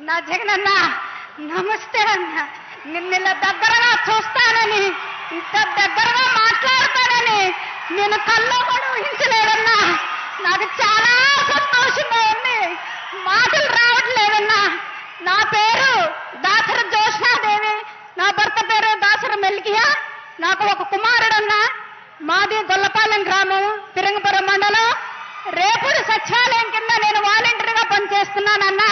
నా జగనన్న నమస్తే అన్న. నిన్న దగ్గరగా చూస్తానని ఇంత దగ్గరగా మాట్లాడతానని నేను కల్లో కూడా ఊహించలేదన్నా. నాకు చాలా సంతోషంగా ఉంది. మాటలు రావట్లేదన్నా. నా పేరు దాసర జోష్నాదేవి నా భర్త పేరు దాసర మెల్కియా. నాకు ఒక కుమారుడన్నా. మాది గొల్లపాలెం గ్రామం తిరంగపురం మండలం. రేపుడు సచివాలయం కింద నేను వాలంటీర్గా పనిచేస్తున్నానన్నా.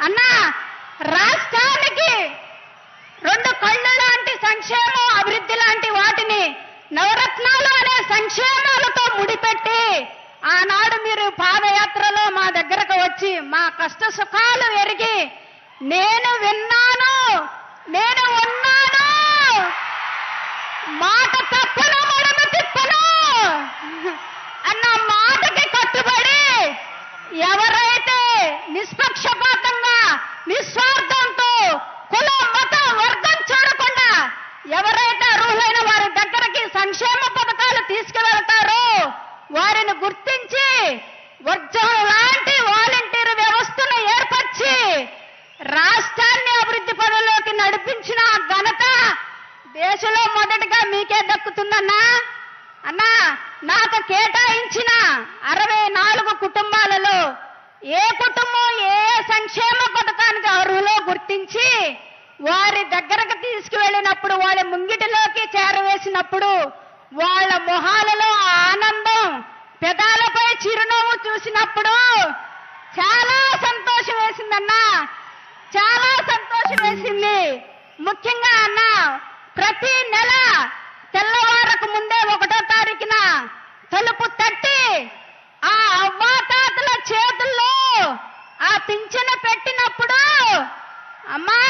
అన్నా రాష్ట్రానికి రెండు కళ్ళు లాంటి సంక్షేమం అభివృద్ధి లాంటి వాటిని నవరత్నాలు అనే సంక్షేమాలతో ముడిపెట్టి ఆనాడు మీరు పాదయాత్రలో మా దగ్గరకు వచ్చి మా కష్ట సుఖాలు ఎరిగి నేను విన్నాను నేను ఉన్నాను. మాట తప్పను మడమ తిప్పను. అన్న మాటకి ఎవరైతే నిష్పక్షపాతంగా నిస్వార్థంతో కుల మతం వర్గం చూడకుండా ఎవరైతే అర్హులైన వారి దగ్గరకి సంక్షేమ పథకాలు తీసుకువెళ్తారో వారిని గుర్తించి వర్జం లాంటి వాలంటీర్ వ్యవస్థను ఏర్పరిచి రాష్ట్రాన్ని అభివృద్ధి పనుల్లోకి నడిపించిన ఘనత దేశంలో మొదటగా మీకే దక్కుతుందన్నా. అన్నా నాకు కేటాయించిన అరవై నాలుగు కుటుంబాలలో ఏ కుటుంబం ఏ సంక్షేమ పథకానికి అర్హులో గుర్తించి వారి దగ్గరకు తీసుకువెళ్ళినప్పుడు వాళ్ళ ముంగిటిలోకి చేరవేసినప్పుడు వాళ్ళ మొహాలలో ఆనందం పెదాలపై చిరునవ్వు చూసినప్పుడు చాలా సంతోషం వేసిందన్నా. చాలా సంతోషం వేసింది. ముఖ్యంగా అన్న ప్రతి నెల తెల్లవారకు ముందే ఒకటో తారీఖున తలుపు తట్టి ఆ అవ్వాతాతల చేతుల్లో ఆ పింఛన పెట్టినప్పుడు అమ్మా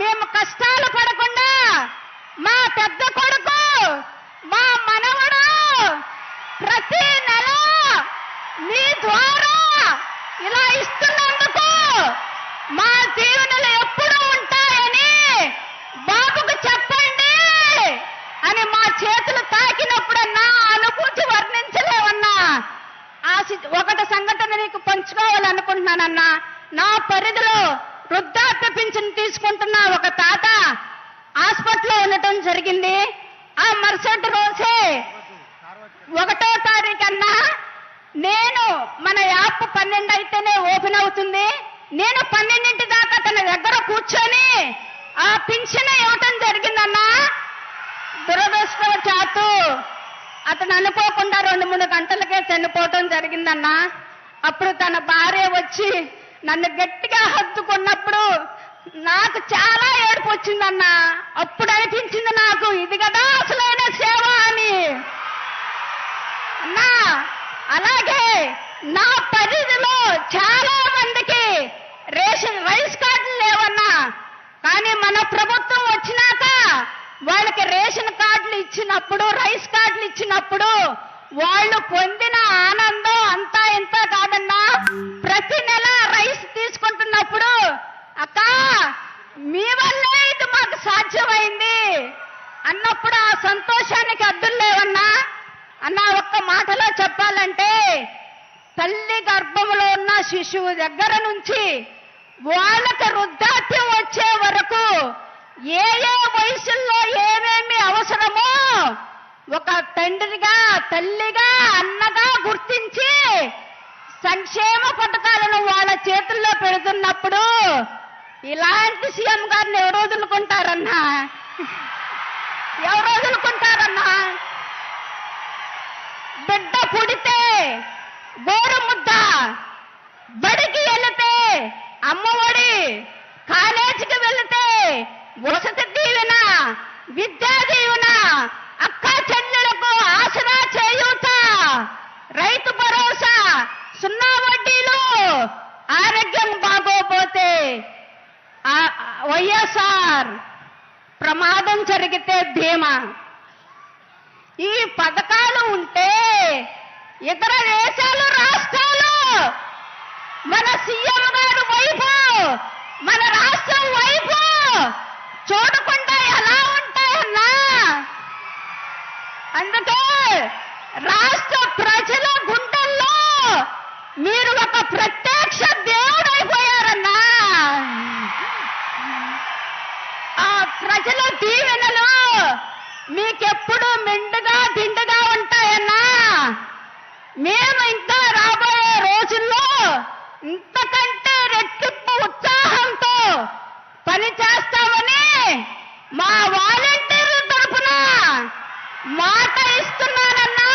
మేము కష్టాలు పడకుండా మా పెద్ద కొడుకు మా మనవడు ప్రతి నెల మీ ద్వారా ఇలా ఇస్తున్నందుకు మా జీవనలు ఎప్పుడు ఉంటాయని బాబుకు చెప్పండి అని మా చేతులు తాకినప్పుడన్నా అనుభూతి వర్ణించలేవన్నా. ఆ సి- ఒకటి సంఘటన నీకు పంచుకోవాలనుకుంటున్నానన్నా. నా పరిధిలో వృద్ధాప్య పింఛన్ తీసుకుంటున్న ఒక తాత హాస్పిటల్లో ఉండటం జరిగింది. ఆ మరుసటి రోజే ఒకటో తారీఖు అన్నా నేను మన యాప్ పన్నెండు అయితేనే ఓపెన్ అవుతుంది. నేను పన్నెండింటి దాకా తన దగ్గర కూర్చొని ఆ పింఛన్ ఇవ్వటం జరిగింది అతను అనుకోకుండా రెండు మూడు గంటలకే చనిపోవటం జరిగిందన్నా. అప్పుడు తన భార్య వచ్చి నన్ను గట్టిగా హత్తుకున్నప్పుడు నాకు చాలా ఏడుపు వచ్చిందన్నా. అప్పుడు అనిపించింది నాకు ఇది కదా అసలైన సేవ అని. అన్నా అలాగే నా పరిధిలో చాలా మందికి రేషన్ రైస్ కార్డులు లేవన్నా కానీ మన ప్రభుత్వం వచ్చినాక వాళ్ళకి రేషన్ కార్డులు ఇచ్చినప్పుడు రైస్ కార్డులు ఇచ్చినప్పుడు వాళ్ళు పొందిన ఆనందం అంతా ఇంత కాదన్నా ప్రతి నెల రైస్ తీసుకుంటున్నప్పుడు అక్క మీ వల్లే ఇది మాకు సాధ్యమైంది అన్నప్పుడు ఆ సంతోషానికి అద్దులు లేవన్నా అన్న ఒక్క మాటలో చెప్పాలంటే తల్లి గర్భంలో ఉన్న శిశువు దగ్గర నుంచి వాళ్ళకి వృద్ధాప్యం వచ్చే వరకు ఏ ఏ వయసుల్లో ఏమేమి అవసరమో ఒక తండ్రిగా తల్లిగా అన్నగా గుర్తించి సంక్షేమ పథకాలను వాళ్ళ చేతుల్లో పెడుతున్నప్పుడు ఇలాంటి సీఎం గారిని ఎవరు వదులుకుంటారన్నా? ఎవరు వదులుకుంటారన్నా? బిడ్డ పుడితే గోరు ముద్ద బడికి వెళితే అమ్మఒడి వసతి దీవెన విద్యా దీవెన అక్క చెల్లెలకు ఆసరా చేయూత. రైతు భరోసా సున్నా వడ్డీలు ఆరోగ్యం బాగోపోతే వైఎస్ఆర్ ప్రమాదం జరిగితే ధీమా ఈ పథకాలు ఉంటే ఇతర దేశాలు రాష్ట్రాలు మన సీఎం గారు వైపు మన రాష్ట్రం వైపు చూడకుండా ఎలా ఉంటాయన్నా? అందుకే రాష్ట్ర ప్రజల గుండెల్లో మీరు ఒక ప్రత్యక్ష దేవుడు అయిపోయారన్నా. ఆ ప్రజల దీవెనలు మీకెప్పుడు మెండుగా దిండుగా ఉంటాయన్నా? మేము ఇంకా రాబోయే రోజుల్లో ఇంత పని చేస్తామని మా వాలంటీర్ల తరపున మాట ఇస్తున్నానన్నా.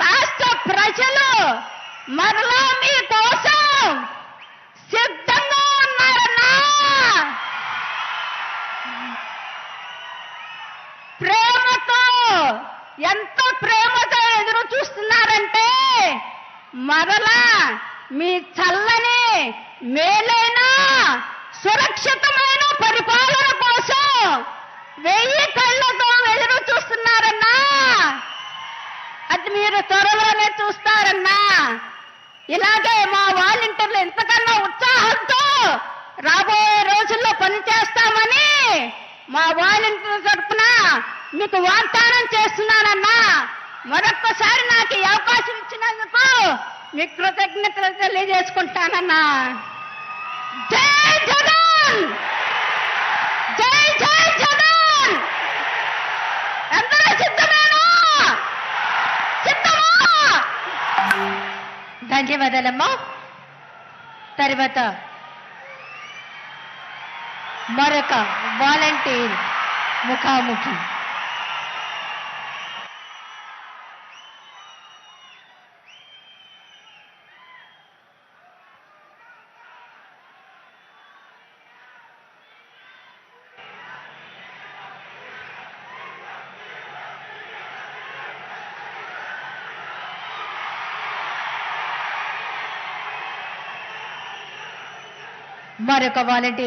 రాష్ట్ర ప్రజలు మరలా మీ కోసం సిద్ధంగా ఉన్నారన్నా. ప్రేమతో ఎంత ప్రేమతో ఎదురు చూస్తున్నారంటే మరలా మీ చల్లని మేలైన సురక్షితమైన పరిపాలన కోసం వెయ్యి కళ్ళతో ఎదురు చూస్తున్నారన్నా. అది మీరు త్వరలోనే చూస్తారన్నా. ఇలాగే మా వాలంటీర్లు ఎంతకన్నా ఉత్సాహంతో రాబోయే రోజుల్లో పనిచేస్తామని మా వాలంటీర్ల తరఫున మీకు వాగ్దానం చేస్తున్నానన్నా. మరొక్కసారి నాకు ఈ అవకాశం ఇచ్చినందుకు మీకు కృతజ్ఞతలు తెలియజేసుకుంటానన్నా. జై జగన్! జై జై జగన్! అందరూ సిద్ధమేనా? సిద్ధమా? ధన్యవాదాలమ్మా. తర్వాత మరొక వాలంటీర్ ముఖాముఖి. మరొక వాలంటీర్